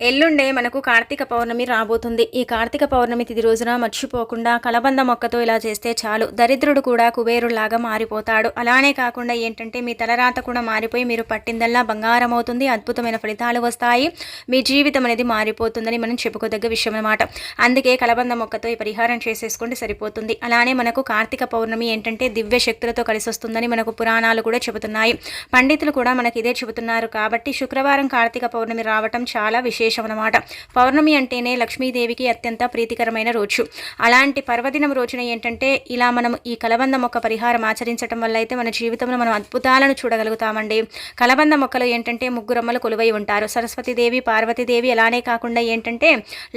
ఎల్లుండే మనకు కార్తీక పౌర్ణమి రాబోతుంది. ఈ కార్తీక పౌర్ణమి తిది రోజున మర్చిపోకుండా కలబంద మొక్కతో ఇలా చేస్తే చాలు. దరిద్రుడు కూడా కుబేరులాగా మారిపోతాడు. అలానే కాకుండా ఏంటంటే మీ తలరాత కూడా మారిపోయి మీరు పట్టిందల్లా బంగారం అవుతుంది అద్భుతమైన ఫలితాలు వస్తాయి. మీ జీవితం అనేది మారిపోతుందని మనం చెప్పుకోదగ్గ విషయం అనమాట అందుకే కలబంద మొక్కతో ఈ పరిహారం చేసేసుకుంటే సరిపోతుంది. అలానే మనకు కార్తీక పౌర్ణమి ఏంటంటే దివ్య శక్తులతో కలిసి వస్తుందని మనకు పురాణాలు కూడా చెబుతున్నాయి. పండితులు కూడా మనకి ఇదే చెబుతున్నారు కాబట్టి శుక్రవారం కార్తీక పౌర్ణమి రావటం చాలా విశేషం. విశేషం అనమాట పౌర్ణమి అంటేనే లక్ష్మీదేవికి అత్యంత ప్రీతికరమైన రోజు. అలాంటి పర్వదినం రోజున ఏంటంటే ఇలా మనం ఈ కలబంద మొక్క పరిహారం ఆచరించడం వల్ల అయితే మన జీవితంలో మనం అద్భుతాలను చూడగలుగుతామండి. కలబంద మొక్కలు ఏంటంటే ముగ్గురమ్మలు కొలువై ఉంటారు. సరస్వతీదేవి పార్వతీదేవి అలానే కాకుండా ఏంటంటే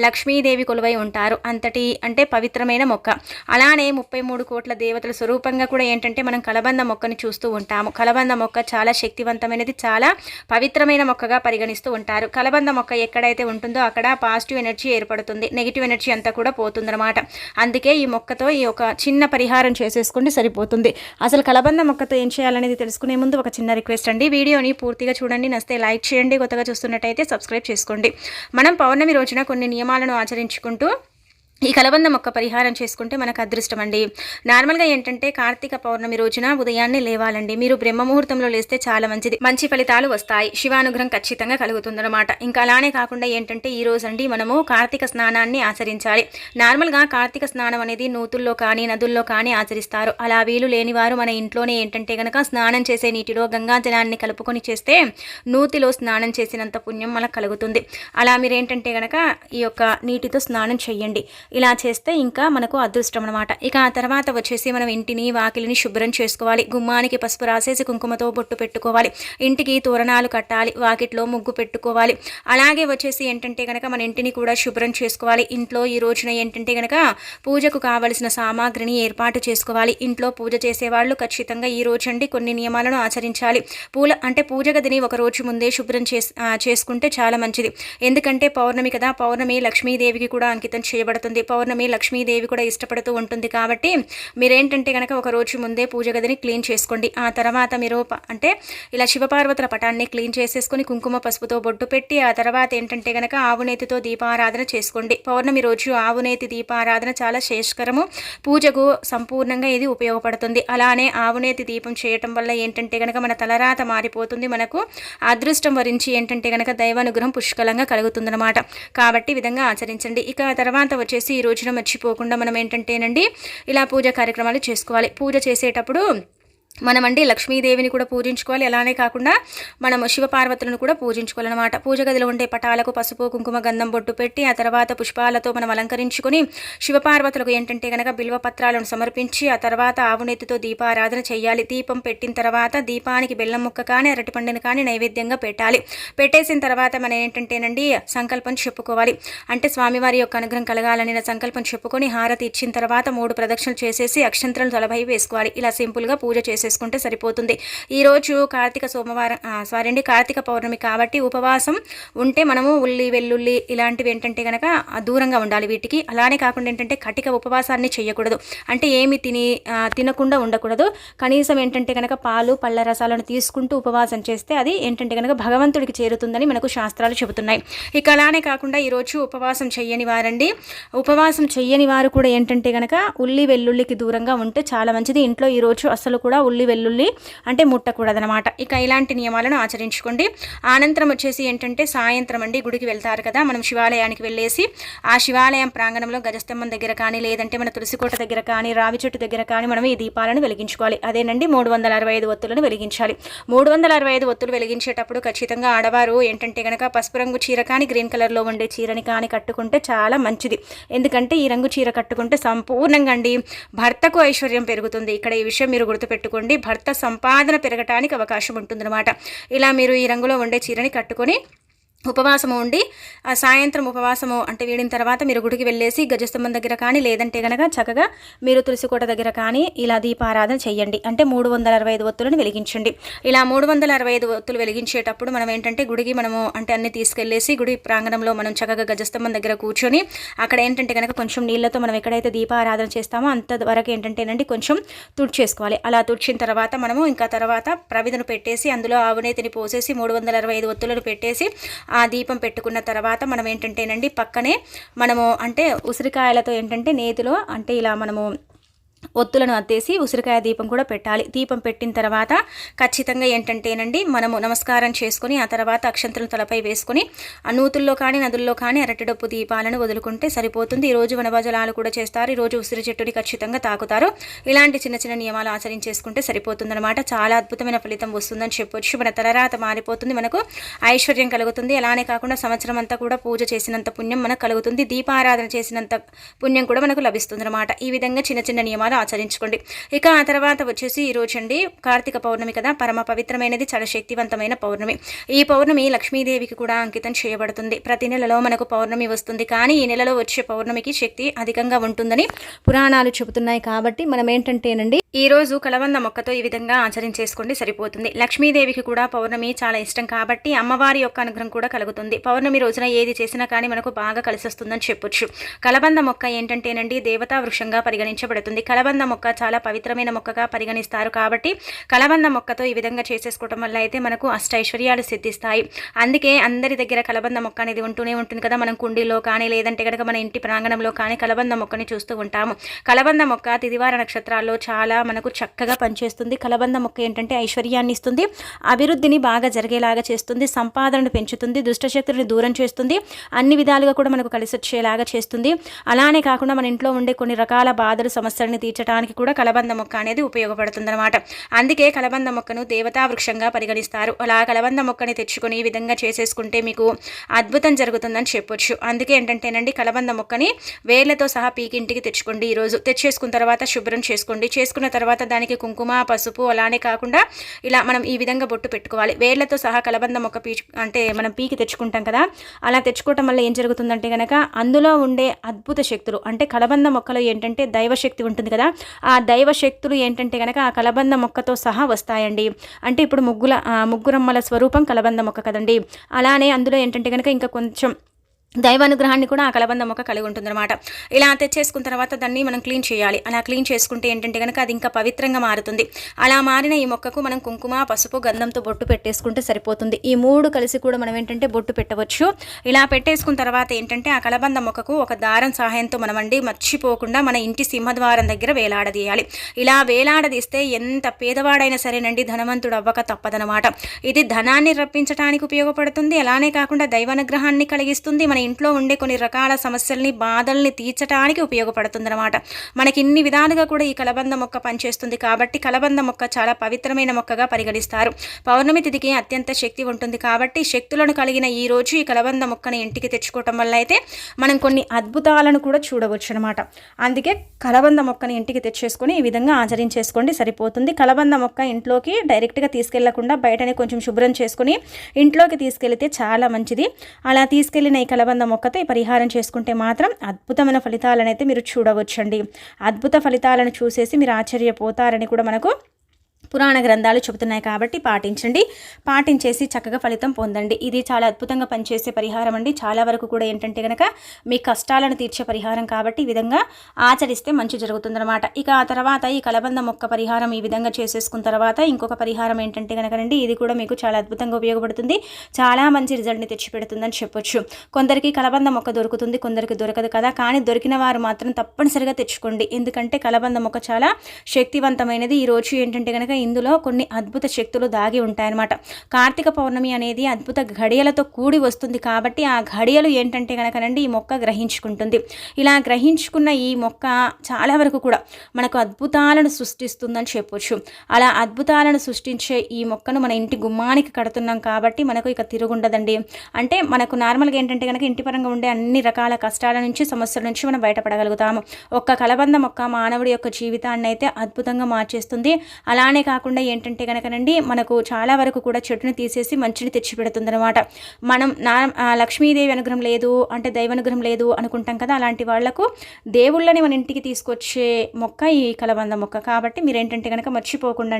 లక్ష్మీదేవి కొలువై ఉంటారు. అంతటి అంటే పవిత్రమైన మొక్క. అలానే ముప్పై మూడు కోట్ల దేవతల స్వరూపంగా కూడా ఏంటంటే మనం కలబంద మొక్కని చూస్తూ ఉంటాము. కలబంద మొక్క చాలా శక్తివంతమైనది చాలా పవిత్రమైన మొక్కగా పరిగణిస్తూ ఉంటారు. కలబంద మొక్క ఎక్కడ ఎక్కడైతే ఉంటుందో అక్కడ పాజిటివ్ ఎనర్జీ ఏర్పడుతుంది. నెగిటివ్ ఎనర్జీ అంతా కూడా పోతుందన్నమాట. అందుకే ఈ మొక్కతో ఈ ఒక చిన్న పరిహారం చేసేసుకుంటే సరిపోతుంది. అసలు కలబంద మొక్కతో ఏం చేయాలనేది తెలుసుకునే ముందు ఒక చిన్న రిక్వెస్ట్ అండి. వీడియోని పూర్తిగా చూడండి. నస్తే లైక్ చేయండి. కొత్తగా చూస్తున్నట్టయితే సబ్స్క్రైబ్ చేసుకోండి. మనం పౌర్ణమి రోజున కొన్ని నియమాలను ఆచరించుకుంటూ ఈ కలబంద మొక్క పరిహారం చేసుకుంటే మనకు అదృష్టం అండి. నార్మల్గా ఏంటంటే కార్తీక పౌర్ణమి రోజున ఉదయాన్నే లేవాలండి. మీరు బ్రహ్మముహూర్తంలో లేస్తే చాలా మంచిది. మంచి ఫలితాలు వస్తాయి. శివానుగ్రహం ఖచ్చితంగా కలుగుతుందన్నమాట. ఇంకా అలానే కాకుండా ఏంటంటే ఈ రోజు అండి మనము కార్తీక స్నానాన్ని ఆచరించాలి. నార్మల్గా కార్తీక స్నానం అనేది నూతుల్లో కానీ నదుల్లో కానీ ఆచరిస్తారు. అలా వీలు లేని వారు మన ఇంట్లోనే ఏంటంటే కనుక స్నానం చేసే నీటిలో గంగా జలాన్ని కలుపుకొని చేస్తే నూతిలో స్నానం చేసినంత పుణ్యం మనకు కలుగుతుంది. అలా మీరు ఏంటంటే కనుక ఈ యొక్క నీటితో స్నానం చేయండి. ఇలా చేస్తే ఇంకా మనకు అదృష్టం అనమాట ఇక ఆ తర్వాత వచ్చేసి మనం ఇంటిని వాకిలిని శుభ్రం చేసుకోవాలి. గుమ్మానికి పసుపు రాసేసి కుంకుమతో బొట్టు పెట్టుకోవాలి. ఇంటికి తోరణాలు కట్టాలి. వాకిట్లో ముగ్గు పెట్టుకోవాలి. అలాగే వచ్చేసి ఏంటంటే కనుక మన ఇంటిని కూడా శుభ్రం చేసుకోవాలి. ఇంట్లో ఈ రోజున ఏంటంటే కనుక పూజకు కావలసిన సామాగ్రిని ఏర్పాటు చేసుకోవాలి. ఇంట్లో పూజ చేసేవాళ్ళు ఖచ్చితంగా ఈ రోజు అండి కొన్ని నియమాలను ఆచరించాలి. పూల అంటే పూజ గదిని ఒక రోజు ముందే శుభ్రం చేసుకుంటే చాలా మంచిది. ఎందుకంటే పౌర్ణమి కదా పౌర్ణమి లక్ష్మీదేవికి కూడా అంకితం చేయబడుతుంది. ఉంటుంది పౌర్ణమి లక్ష్మీదేవి కూడా ఇష్టపడుతూ ఉంటుంది కాబట్టి మీరేంటంటే కనుక ఒక రోజు ముందే పూజ గదిని క్లీన్ చేసుకోండి. ఆ తర్వాత మీరు అంటే ఇలా శివపార్వతుల పటాన్ని క్లీన్ చేసేసుకొని కుంకుమ పసుపుతో బొట్టు పెట్టి ఆ తర్వాత ఏంటంటే కనుక ఆవునేతితో దీపారాధన చేసుకోండి. పౌర్ణమి రోజు ఆవునేతి దీపారాధన చాలా శ్రేష్కరము పూజకు సంపూర్ణంగా ఇది ఉపయోగపడుతుంది. అలానే ఆవునేతి దీపం చేయటం వల్ల ఏంటంటే కనుక మన తలరాత మారిపోతుంది. మనకు అదృష్టం వరించి ఏంటంటే కనుక దైవానుగ్రహం పుష్కలంగా కలుగుతుందన్నమాట. కాబట్టి విధంగా ఆచరించండి. ఇక తర్వాత వచ్చేసి ఈ రోజున మర్చిపోకుండా మనం ఏంటంటేనండి ఇలా పూజ కార్యక్రమాలు చేసుకోవాలి. పూజ చేసేటప్పుడు మనం అండి లక్ష్మీదేవిని కూడా పూజించుకోవాలి. అలానే కాకుండా మనం శివపార్వతులను కూడా పూజించుకోవాలన్నమాట. పూజ గదిలో ఉండే పటాలకు పసుపు కుంకుమ గంధం బొట్టు పెట్టి ఆ తర్వాత పుష్పాలతో మనం అలంకరించుకొని శివపార్వతులకు ఏంటంటే కనుక బిల్వ పత్రాలను సమర్పించి ఆ తర్వాత ఆవునెత్తితో దీపారాధన చేయాలి. దీపం పెట్టిన తర్వాత దీపానికి బెల్లం ముక్క కానీ అరటిపండును కానీ నైవేద్యంగా పెట్టాలి. పెట్టేసిన తర్వాత మనం ఏంటంటేనండి సంకల్పం చెప్పుకోవాలి. అంటే స్వామివారి యొక్క అనుగ్రహం కలగాలని సంకల్పం చెప్పుకొని హారతి ఇచ్చిన తర్వాత మూడు ప్రదక్షిణలు చేసేసి అక్షంతరం తలభై వేసుకోవాలి. ఇలా సింపుల్గా పూజ చేసి చేసేసుకుంటే సరిపోతుంది. ఈరోజు కార్తీక సోమవారం సారీ అండి కార్తీక పౌర్ణమి కాబట్టి ఉపవాసం ఉంటే మనము ఉల్లి వెల్లుల్లి ఇలాంటివి ఏంటంటే కనుక దూరంగా ఉండాలి వీటికి. అలానే కాకుండా ఏంటంటే కటిక ఉపవాసాన్ని చేయకూడదు. అంటే ఏమి తిని తినకుండా ఉండకూడదు. కనీసం ఏంటంటే కనుక పాలు పళ్ళ రసాలను తీసుకుంటూ ఉపవాసం చేస్తే అది ఏంటంటే కనుక భగవంతుడికి చేరుతుందని మనకు శాస్త్రాలు చెబుతున్నాయి. ఇక అలానే కాకుండా ఈరోజు ఉపవాసం చెయ్యని వారండి. ఉపవాసం చెయ్యని వారు కూడా ఏంటంటే కనుక ఉల్లి వెల్లుల్లికి దూరంగా ఉంటే చాలా మంచిది. ఇంట్లో ఈరోజు అసలు కూడా ఉల్లి వెల్లుల్లి అంటే ముట్టకూడదనమాట ఇక ఇలాంటి నియమాలను ఆచరించుకోండి. అనంతరం వచ్చేసి ఏంటంటే సాయంత్రం అండి గుడికి వెళ్తారు కదా మనం శివాలయానికి వెళ్ళేసి ఆ శివాలయం ప్రాంగణంలో గజస్తంభం దగ్గర కానీ లేదంటే మన తులసికోట దగ్గర కానీ రావి చెట్టు దగ్గర కానీ మనం ఈ దీపాలను వెలిగించుకోవాలి. అదేనండి మూడు వందల అరవై ఐదు ఒత్తులను వెలిగించాలి. మూడు వందల అరవై ఐదు ఒత్తులు వెలిగించేటప్పుడు ఖచ్చితంగా ఆడవారు ఏంటంటే కనుక పసుపు రంగు చీర కానీ గ్రీన్ కలర్లో ఉండే చీరని కానీ కట్టుకుంటే చాలా మంచిది. ఎందుకంటే ఈ రంగు చీర కట్టుకుంటే సంపూర్ణంగా అండి భర్తకు ఐశ్వర్యం పెరుగుతుంది. ఇక్కడ ఈ విషయం మీరు గుర్తుపెట్టుకోండి. నుండి భర్త సంపాదన పెరగటానికి అవకాశం ఉంటుందన్నమాట. ఇలా మీరు ఈ రంగులో ఉండే చీరని కట్టుకొని ఉపవాసము ఉండి సాయంత్రం ఉపవాసము అంటే వీడిన తర్వాత మీరు గుడికి వెళ్ళేసి గజస్తంభం దగ్గర కానీ లేదంటే కనుక చక్కగా మీరు తులసికోట దగ్గర కానీ ఇలా దీపారాధన చేయండి అంటే మూడు వందల అరవై ఐదు ఒత్తులను వెలిగించండి. ఇలా మూడు వందల అరవై ఐదు ఒత్తులు వెలిగించేటప్పుడు మనం ఏంటంటే గుడికి మనము అంటే అన్ని తీసుకెళ్ళేసి గుడి ప్రాంగణంలో మనం చక్కగా గజస్తంభం దగ్గర కూర్చొని అక్కడ ఏంటంటే కనుక కొంచెం నీళ్ళతో మనం ఎక్కడైతే దీపారాధన చేస్తామో అంత వరకు ఏంటంటేనండి కొంచెం తుడిచేసుకోవాలి. అలా తుడిచిన తర్వాత మనము ఇంకా తర్వాత ప్రవిధను పెట్టేసి అందులో ఆవునేతిని పోసేసి మూడు వందల అరవై ఐదు ఒత్తులను పెట్టేసి ఆ దీపం పెట్టుకున్న తర్వాత మనం ఏంటంటేనండి పక్కనే మనము అంటే ఉసిరికాయలతో ఏంటంటే నేతిలో అంటే ఇలా మనము ఒత్తులను అత్తేసి ఉసిరికాయ దీపం కూడా పెట్టాలి. దీపం పెట్టిన తర్వాత ఖచ్చితంగా ఏంటంటేనండి మనము నమస్కారం చేసుకుని ఆ తర్వాత అక్షంతలను తలపై వేసుకుని ఆ నూతుల్లో కానీ నదుల్లో కానీ అరటిడప్పు దీపాలను వదులుకుంటే సరిపోతుంది. ఈరోజు వనభజలాలు కూడా చేస్తారు. ఈరోజు ఉసిరి చెట్టుని ఖచ్చితంగా తాకుతారు. ఇలాంటి చిన్న చిన్న నియమాలు ఆచరించేసుకుంటే సరిపోతుందనమాట చాలా అద్భుతమైన ఫలితం వస్తుందని చెప్పొచ్చు. మన తలరాత మారిపోతుంది మనకు. ఐశ్వర్యం కలుగుతుంది. అలానే కాకుండా సంవత్సరం అంతా కూడా పూజ చేసినంత పుణ్యం మనకు కలుగుతుంది. దీపారాధన చేసినంత పుణ్యం కూడా మనకు లభిస్తుంది అనమాట ఈ విధంగా చిన్న చిన్న నియమాలు నియమాలు ఆచరించుకోండి. ఇక ఆ తర్వాత వచ్చేసి ఈ రోజు అండి కార్తీక పౌర్ణమి కదా. పరమ పవిత్రమైనది చాలా శక్తివంతమైన పౌర్ణమి. ఈ పౌర్ణమి లక్ష్మీదేవికి కూడా అంకితం చేయబడుతుంది. ప్రతి నెలలో మనకు పౌర్ణమి వస్తుంది. కానీ ఈ నెలలో వచ్చే పౌర్ణమికి శక్తి అధికంగా ఉంటుందని పురాణాలు చెబుతున్నాయి. కాబట్టి మనం ఏంటంటేనండి ఈ రోజు కలవంద మొక్కతో ఈ విధంగా ఆచరించేసుకోండి సరిపోతుంది. లక్ష్మీదేవికి కూడా పౌర్ణమి చాలా ఇష్టం కాబట్టి అమ్మవారి యొక్క అనుగ్రహం కూడా కలుగుతుంది. పౌర్ణమి రోజున ఏది చేసినా కానీ మనకు బాగా కలిసొస్తుందని చెప్పొచ్చు. కలబంద మొక్క ఏంటంటేనండి దేవతా వృక్షంగా పరిగణించబడుతుంది. కలబంద మొక్క చాలా పవిత్రమైన మొక్కగా పరిగణిస్తారు కాబట్టి కలబంద మొక్కతో ఈ విధంగా చేసేసుకోవటం వల్ల అయితే మనకు అష్టైశ్వర్యాలు సిద్ధిస్తాయి. అందుకే అందరి దగ్గర కలబంద మొక్క అనేది ఉంటూనే ఉంటుంది కదా. మనం కుండీలో కానీ లేదంటే కనుక మన ఇంటి ప్రాంగణంలో కానీ కలబంద మొక్కని చూస్తూ ఉంటాము. కలబంద మొక్క తిదివార నక్షత్రాల్లో చాలా మనకు చక్కగా పనిచేస్తుంది. కలబంద మొక్క ఏంటంటే ఐశ్వర్యాన్ని ఇస్తుంది. అభివృద్ధిని బాగా జరిగేలాగా చేస్తుంది. సంపాదనను పెంచుతుంది. దుష్టశక్తులను దూరం చేస్తుంది. అన్ని విధాలుగా కూడా మనకు కలిసి వచ్చేలాగా చేస్తుంది. అలానే కాకుండా మన ఇంట్లో ఉండే కొన్ని రకాల బాధలు సమస్యలను తీర్చడానికి కూడా కలబంద మొక్క అనేది ఉపయోగపడుతుందన్నమాట. అందుకే కలబంద మొక్కను దేవతా వృక్షంగా పరిగణిస్తారు. అలా కలబంద మొక్కని తెచ్చుకొని ఈ విధంగా చేసేసుకుంటే మీకు అద్భుతం జరుగుతుందని చెప్పొచ్చు. అందుకే ఏంటంటేనండి కలబంద మొక్కని వేర్లతో సహా పీకింటికి తెచ్చుకోండి ఈరోజు. తెచ్చేసుకున్న తర్వాత శుభ్రం చేసుకోండి. చేసుకున్న తర్వాత దానికి కుంకుమ పసుపు అలానే కాకుండా ఇలా మనం ఈ విధంగా బొట్టు పెట్టుకోవాలి. వేర్లతో సహా కలబంద మొక్క పీచు అంటే మనం పీకి తెచ్చుకుంటాం కదా అలా తెచ్చుకోవటం వల్ల ఏం జరుగుతుందంటే కనుక అందులో ఉండే అద్భుత శక్తులు అంటే కలబంద మొక్కలో ఏంటంటే దైవశక్తి ఉంటుంది ఉంటుంది కదా ఆ దైవ శక్తులు ఏంటంటే కనుక ఆ కలబంద మొక్కతో సహా వస్తాయండి. అంటే ఇప్పుడు ముగ్గుల ముగ్గురమ్మల స్వరూపం కలబంద మొక్క కదండి. అలానే అందులో ఏంటంటే కనుక ఇంకా కొంచెం దైవానుగ్రహాన్ని కూడా ఆ కలబంద మొక్క కలిగి ఉంటుందన్నమాట. ఇలా తెచ్చేసుకున్న తర్వాత దాన్ని మనం క్లీన్ చేయాలి. అలా క్లీన్ చేసుకుంటే ఏంటంటే కనుక అది ఇంకా పవిత్రంగా మారుతుంది. అలా మారిన ఈ మొక్కకు మనం కుంకుమ పసుపు గంధంతో బొట్టు పెట్టేసుకుంటే సరిపోతుంది. ఈ మూడు కలిసి కూడా మనం ఏంటంటే బొట్టు పెట్టవచ్చు. ఇలా పెట్టేసుకున్న తర్వాత ఏంటంటే ఆ కలబంద మొక్కకు ఒక దారం సహాయంతో మనం అండి మర్చిపోకుండా మన ఇంటి సింహద్వారం దగ్గర వేలాడదీయాలి. ఇలా వేలాడదీస్తే ఎంత పేదవాడైనా సరేనండి ధనవంతుడు అవ్వక తప్పదనమాట ఇది ధనాన్ని రప్పించడానికి ఉపయోగపడుతుంది. అలానే కాకుండా దైవానుగ్రహాన్ని కలిగిస్తుంది. మన ఇంట్లో ఉండే కొన్ని రకాల సమస్యల్ని బాధల్ని తీర్చడానికి ఉపయోగపడుతుందన్నమాట. మనకి ఇన్ని విధాలుగా కూడా ఈ కలబంద మొక్క పనిచేస్తుంది కాబట్టి కలబంద మొక్క చాలా పవిత్రమైన మొక్కగా పరిగణిస్తారు. పౌర్ణమి తిథికి అత్యంత శక్తి ఉంటుంది కాబట్టి శక్తులను కలిగిన ఈ రోజు ఈ కలబంద మొక్కని ఇంటికి తెచ్చుకోవటం వల్ల అయితే మనం కొన్ని అద్భుతాలను కూడా చూడవచ్చు అనమాట అందుకే కలబంద మొక్కని ఇంటికి తెచ్చేసుకొని ఈ విధంగా ఆచరించేసుకోండి సరిపోతుంది. కలబంద మొక్క ఇంట్లోకి డైరెక్ట్గా తీసుకెళ్ళకుండా బయటనే కొంచెం శుభ్రం చేసుకుని ఇంట్లోకి తీసుకెళ్తే చాలా మంచిది. అలా తీసుకెళ్ళిన ఈ కలబంద కలబంద మొక్కతో ఈ పరిహారం చేసుకుంటే మాత్రం అద్భుతమైన ఫలితాలనైతే మీరు చూడవచ్చండి. అద్భుత ఫలితాలను చూసేసి మీరు ఆశ్చర్యపోతారని కూడా మనకు పురాణ గ్రంథాలు చెబుతున్నాయి కాబట్టి పాటించండి. పాటించేసి చక్కగా ఫలితం పొందండి. ఇది చాలా అద్భుతంగా పనిచేసే పరిహారం అండి. చాలా వరకు కూడా ఏంటంటే కనుక మీ కష్టాలను తీర్చే పరిహారం కాబట్టి ఈ విధంగా ఆచరిస్తే మంచి జరుగుతుందన్నమాట. ఇక ఆ తర్వాత ఈ కలబంద మొక్క పరిహారం ఈ విధంగా చేసేసుకున్న తర్వాత ఇంకొక పరిహారం ఏంటంటే కనుకనండి ఇది కూడా మీకు చాలా అద్భుతంగా ఉపయోగపడుతుంది. చాలా మంచి రిజల్ట్ని తెచ్చిపెడుతుందని చెప్పొచ్చు. కొందరికి కలబంద మొక్క దొరుకుతుంది కొందరికి దొరకదు కదా. కానీ దొరికిన వారు మాత్రం తప్పనిసరిగా తెచ్చుకోండి. ఎందుకంటే కలబంద మొక్క చాలా శక్తివంతమైనది. ఈ రోజు ఏంటంటే కనుక ఇందులో కొన్ని అద్భుత శక్తులు దాగి ఉంటాయన్నమాట. కార్తీక పౌర్ణమి అనేది అద్భుత ఘడియలతో కూడి వస్తుంది కాబట్టి ఆ ఘడియలు ఏంటంటే కనుకనండి ఈ మొక్క గ్రహించుకుంటుంది. ఇలా గ్రహించుకున్న ఈ మొక్క చాలా వరకు కూడా మనకు అద్భుతాలను సృష్టిస్తుందని చెప్పొచ్చు. అలా అద్భుతాలను సృష్టించే ఈ మొక్కను మన ఇంటి గుమ్మానికి కడుతున్నాం కాబట్టి మనకు ఇక తిరుగుండదండి. అంటే మనకు నార్మల్గా ఏంటంటే కనుక ఇంటి పరంగా ఉండే అన్ని రకాల కష్టాల నుంచి సమస్యల నుంచి మనం బయటపడగలుగుతాము. ఒక్క కలబంద మొక్క మానవుడి యొక్క జీవితాన్ని అయితే అద్భుతంగా మార్చేస్తుంది. అలానే కాకుండా ఏంటంటే కనుకనండి మనకు చాలా వరకు కూడా చెట్టుని తీసేసి మంచిని తెచ్చిపెడుతుంది అనమాట మనం నా లక్ష్మీదేవి అనుగ్రహం లేదు అంటే దైవ అనుగ్రహం లేదు అనుకుంటాం కదా అలాంటి వాళ్ళకు దేవుళ్ళని మన ఇంటికి తీసుకొచ్చే మొక్క ఈ కలబంద మొక్క. కాబట్టి మీరు ఏంటంటే కనుక మర్చిపోకుండా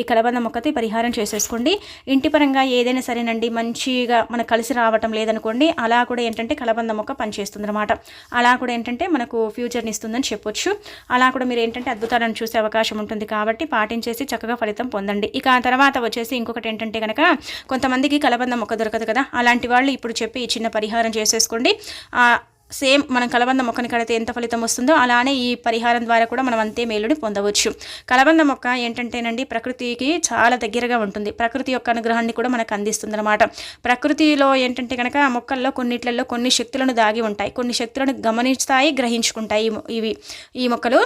ఈ కలబంద మొక్కతో పరిహారం చేసేసుకోండి. ఇంటి పరంగా ఏదైనా సరేనండి మంచిగా మనకు కలిసి రావటం లేదనుకోండి అలా కూడా ఏంటంటే కలబంద మొక్క పనిచేస్తుంది అనమాట అలా కూడా ఏంటంటే మనకు ఫ్యూచర్ని ఇస్తుందని చెప్పొచ్చు. అలా కూడా మీరు ఏంటంటే అద్భుతాలను చూసే అవకాశం ఉంటుంది కాబట్టి పాటించేసి చక్క చక్కగా ఫలితం పొందండి. ఇక ఆ తర్వాత వచ్చేసి ఇంకొకటి ఏంటంటే కనుక కొంతమందికి కలబంద మొక్క దొరకదు కదా అలాంటి వాళ్ళు ఇప్పుడు చెప్పి ఈ చిన్న పరిహారం చేసేసుకోండి. సేమ్ మనం కలబంద మొక్కని కడితే ఎంత ఫలితం వస్తుందో అలానే ఈ పరిహారం ద్వారా కూడా మనం అంతే మేలుని పొందవచ్చు. కలబంద మొక్క ఏంటంటేనండి ప్రకృతికి చాలా దగ్గరగా ఉంటుంది. ప్రకృతి యొక్క అనుగ్రహాన్ని కూడా మనకు అందిస్తుంది అనమాట ప్రకృతిలో ఏంటంటే కనుక మొక్కల్లో కొన్నిట్లలో కొన్ని శక్తులను దాగి ఉంటాయి. కొన్ని శక్తులను గమనిస్తాయి గ్రహించుకుంటాయి. ఇవి ఈ మొక్కలు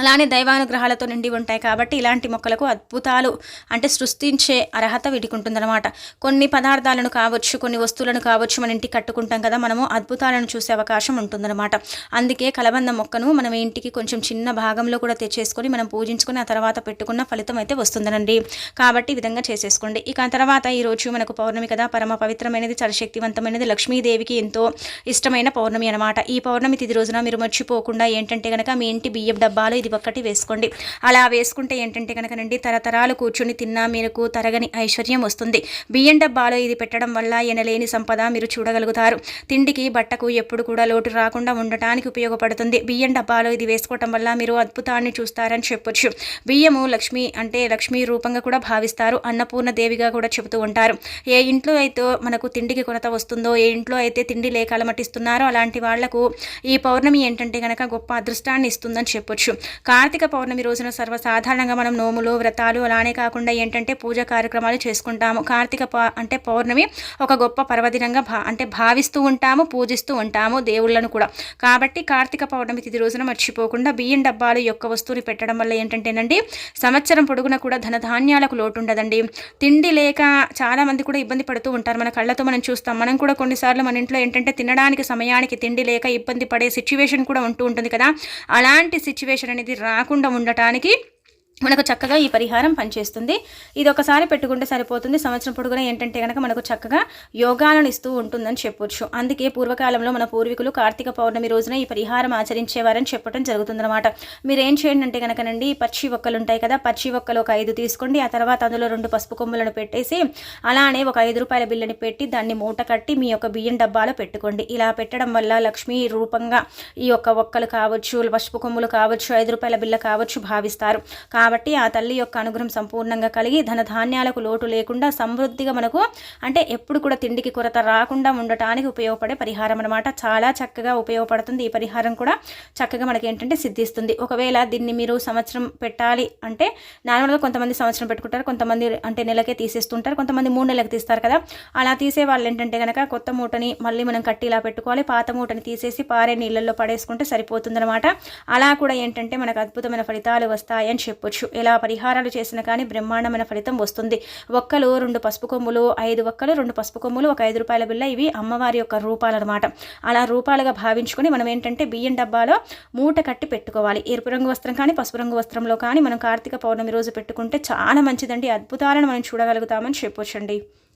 అలానే దైవానుగ్రహాలతో నిండి ఉంటాయి కాబట్టి ఇలాంటి మొక్కలకు అద్భుతాలు అంటే సృష్టించే అర్హత వీటికి ఉంటుందన్నమాట కొన్ని పదార్థాలను కావచ్చు కొన్ని వస్తువులను కావచ్చు మన ఇంటికి కట్టుకుంటాం కదా మనము అద్భుతాలను చూసే అవకాశం ఉంటుందన్నమాట. అందుకే కలబంద మొక్కను మనం ఇంటికి కొంచెం చిన్న భాగంలో కూడా తెచ్చేసుకొని మనం పూజించుకొని ఆ తర్వాత పెట్టుకున్న ఫలితం అయితే వస్తుందనండి. కాబట్టి ఈ విధంగా చేసేసుకోండి. ఇక ఆ తర్వాత ఈ రోజు మనకు పౌర్ణమి కదా పరమ పవిత్రమైనది చాలా శక్తివంతమైనది లక్ష్మీదేవికి ఎంతో ఇష్టమైన పౌర్ణమి అనమాట ఈ పౌర్ణమి తిది రోజున మీరు మర్చిపోకుండా ఏంటంటే కనుక మీ ఇంటి బియ్యం డబ్బాలు ఇది ఇది ఒక్కటి వేసుకోండి. అలా వేసుకుంటే ఏంటంటే కనుకనండి తరతరాలు కూర్చుని తిన్నా మీకు తరగని ఐశ్వర్యం వస్తుంది. బియ్యం డబ్బాలో ఇది పెట్టడం వల్ల ఎనలేని సంపద మీరు చూడగలుగుతారు. తిండికి బట్టకు ఎప్పుడు కూడా లోటు రాకుండా ఉండటానికి ఉపయోగపడుతుంది. బియ్యం డబ్బాలో ఇది వేసుకోవటం వల్ల మీరు అద్భుతాన్ని చూస్తారని చెప్పొచ్చు. బియ్యము లక్ష్మి అంటే లక్ష్మీ రూపంగా కూడా భావిస్తారు. అన్నపూర్ణ దేవిగా కూడా చెబుతూ ఉంటారు. ఏ ఇంట్లో అయితే మనకు తిండికి కొరత వస్తుందో ఏ ఇంట్లో అయితే తిండి లేక అలమటిస్తున్నారో అలాంటి వాళ్ళకు ఈ పౌర్ణమి ఏంటంటే కనుక గొప్ప అదృష్టాన్ని ఇస్తుందని చెప్పొచ్చు. కార్తీక పౌర్ణమి రోజున సర్వసాధారణంగా మనం నోములు వ్రతాలు అలానే కాకుండా ఏంటంటే పూజ కార్యక్రమాలు చేసుకుంటాము. కార్తీక అంటే పౌర్ణమి ఒక గొప్ప పర్వదినంగా భా అంటే భావిస్తూ ఉంటాము పూజిస్తూ ఉంటాము దేవుళ్ళను కూడా. కాబట్టి కార్తీక పౌర్ణమి తిథి రోజున మర్చిపోకుండా బియ్యం డబ్బాలు యొక్క వస్తువుని పెట్టడం వల్ల ఏంటంటేనండి సంవత్సరం పొడుగున కూడా ధనధాన్యాలకు లోటు ఉండదండి తిండి లేక చాలా మంది కూడా ఇబ్బంది పడుతూ ఉంటారు. మన కళ్ళతో మనం చూస్తాం. మనం కూడా కొన్నిసార్లు మన ఇంట్లో ఏంటంటే తినడానికి సమయానికి తిండి లేక ఇబ్బంది పడే సిచ్యువేషన్ కూడా ఉంటూ ఉంటుంది కదా. అలాంటి సిచ్యువేషన్ అనేది రాకుండా ఉండటానికి మనకు చక్కగా ఈ పరిహారం పనిచేస్తుంది. ఇది ఒకసారి పెట్టుకుంటే సరిపోతుంది. సంవత్సరం పొడుగున ఏంటంటే కనుక మనకు చక్కగా యోగాలను ఇస్తూ ఉంటుందని చెప్పొచ్చు. అందుకే పూర్వకాలంలో మన పూర్వీకులు కార్తీక పౌర్ణమి రోజున ఈ పరిహారం ఆచరించేవారని చెప్పడం జరుగుతుందన్నమాట. మీరు ఏం చేయండి అంటే కనుకనండి పచ్చి ఒక్కలు ఉంటాయి కదా పచ్చి ఒక్కలు ఒక ఐదు తీసుకోండి. ఆ తర్వాత అందులో రెండు పసుపు కొమ్ములను పెట్టేసి అలానే ఒక ఐదు రూపాయల బిల్లని పెట్టి దాన్ని మూట కట్టి మీ యొక్క బియ్యం డబ్బాలో పెట్టుకోండి. ఇలా పెట్టడం వల్ల లక్ష్మీ రూపంగా ఈ యొక్క ఒక్కలు కావచ్చు పసుపు కొమ్ములు కావచ్చు ఐదు రూపాయల బిల్ల కావచ్చు భావిస్తారు. కాబట్టి ఆ తల్లి యొక్క అనుగ్రహం సంపూర్ణంగా కలిగి ధనధాన్యాలకు లోటు లేకుండా సమృద్ధిగా మనకు అంటే ఎప్పుడు కూడా తిండికి కొరత రాకుండా ఉండటానికి ఉపయోగపడే పరిహారం అనమాట చాలా చక్కగా ఉపయోగపడుతుంది. ఈ పరిహారం కూడా చక్కగా మనకి ఏంటంటే సిద్ధిస్తుంది. ఒకవేళ దీన్ని మీరు సంవత్సరం పెట్టాలి అంటే నార్మల్గా కొంతమంది సంవత్సరం పెట్టుకుంటారు కొంతమంది అంటే నెలకే తీసేస్తుంటారు కొంతమంది మూడు నెలలకు తీస్తారు కదా. అలా తీసే వాళ్ళు ఏంటంటే కనుక కొత్త మూటని మళ్ళీ మనం కట్టి ఇలా పెట్టుకోవాలి. పాత మూటని తీసేసి పారే నీళ్ళల్లో పడేసుకుంటే సరిపోతుందన్నమాట. అలా కూడా ఏంటంటే మనకు అద్భుతమైన ఫలితాలు వస్తాయని చెప్పొచ్చు. ఎలా పరిహారాలు చేసినా కానీ బ్రహ్మాండమైన ఫలితం వస్తుంది. ఒక్కలు రెండు పసుపు కొమ్ములు ఐదు ఒక్కలు రెండు పసుపు కొమ్ములు ఒక ఐదు రూపాయల బిల్ల ఇవి అమ్మవారి యొక్క రూపాలన్నమాట అలా రూపాలుగా భావించుకొని మనం ఏంటంటే బియ్యం డబ్బాలో మూట కట్టి పెట్టుకోవాలి. ఎరుపు రంగు వస్త్రం కానీ పసుపు రంగు వస్త్రంలో కానీ మనం కార్తీక పౌర్ణమి రోజు పెట్టుకుంటే చాలా మంచిదండి. అద్భుతాలను మనం చూడగలుగుతామని చెప్పొచ్చండి.